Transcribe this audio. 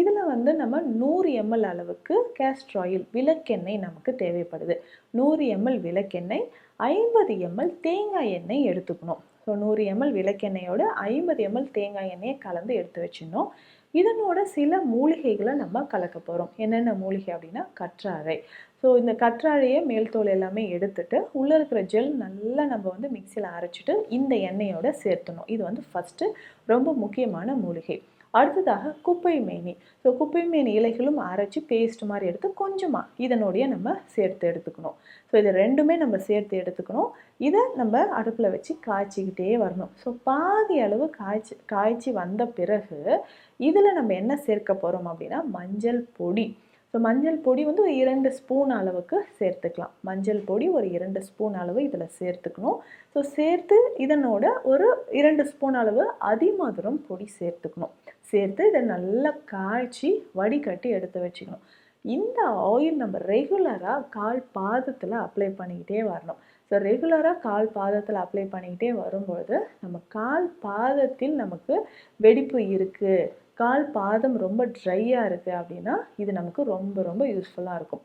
இதில் வந்து நம்ம நூறு எம்எல் அளவுக்கு கேஸ்ட்ர் ஆயில் விளக்கெண்ணெய் நமக்கு தேவைப்படுது. நூறு எம்எல் விளக்கெண்ணெய் ஐம்பது எம்எல் தேங்காய் எண்ணெய் எடுத்துக்கணும். ஸோ நூறு எம்எல் விளக்கெண்ணெயோட ஐம்பது எம்எல் தேங்காய் எண்ணெயை கலந்து எடுத்து வச்சிடணும். இதனோட சில மூலிகைகளை நம்ம கலக்க போகிறோம் என்னென்ன மூலிகை அப்படின்னா கற்றாழை. ஸோ இந்த கற்றாழையை மேல் தோல் எல்லாமே எடுத்துட்டு உள்ளே இருக்கிற ஜெல் நல்லா நம்ம வந்து மிக்சியில் அரைச்சிட்டு இந்த எண்ணெயோட சேர்த்தணும். இது வந்து ஃபஸ்ட்டு ரொம்ப முக்கியமான மூலிகை. அடுத்ததாக குப்பை மேனி. ஸோ குப்பை மேனி இலைகளும் அரைச்சி பேஸ்ட் மாதிரி எடுத்து கொஞ்சமாக இதனுடைய நம்ம சேர்த்து எடுத்துக்கணும். ஸோ இது ரெண்டுமே நம்ம சேர்த்து எடுத்துக்கணும். இதை நம்ம அடுப்பில் வச்சு காய்ச்சிக்கிட்டே வரணும். ஸோ பாதி அளவு காய்ச்சி காய்ச்சி வந்த பிறகு இதில் நம்ம என்ன சேர்க்க போகிறோம் அப்படின்னா மஞ்சள் பொடி. ஸோ மஞ்சள் பொடி வந்து ஒரு இரண்டு ஸ்பூன் அளவுக்கு சேர்த்துக்கலாம். மஞ்சள் பொடி ஒரு இரண்டு ஸ்பூன் அளவு இதில் சேர்த்துக்கணும். ஸோ சேர்த்து இதனோட ஒரு இரண்டு ஸ்பூன் அளவு அதிமதுரம் பொடி சேர்த்துக்கணும். சேர்த்து இதை நல்லா காய்ச்சி வடிகட்டி எடுத்து வச்சுக்கணும். இந்த ஆயில் நம்ம ரெகுலராக கால் பாதத்தில் அப்ளை பண்ணிக்கிட்டே வரணும். ஸோ ரெகுலராக கால் பாதத்தில் அப்ளை பண்ணிக்கிட்டே வரும்பொழுது நம்ம கால் பாதத்தில் நமக்கு வெடிப்பு இருக்குது கால் பாதம் ரொம்ப ட்ரையாக இருக்குது அப்படின்னா இது நமக்கு ரொம்ப ரொம்ப யூஸ்ஃபுல்லாக இருக்கும்.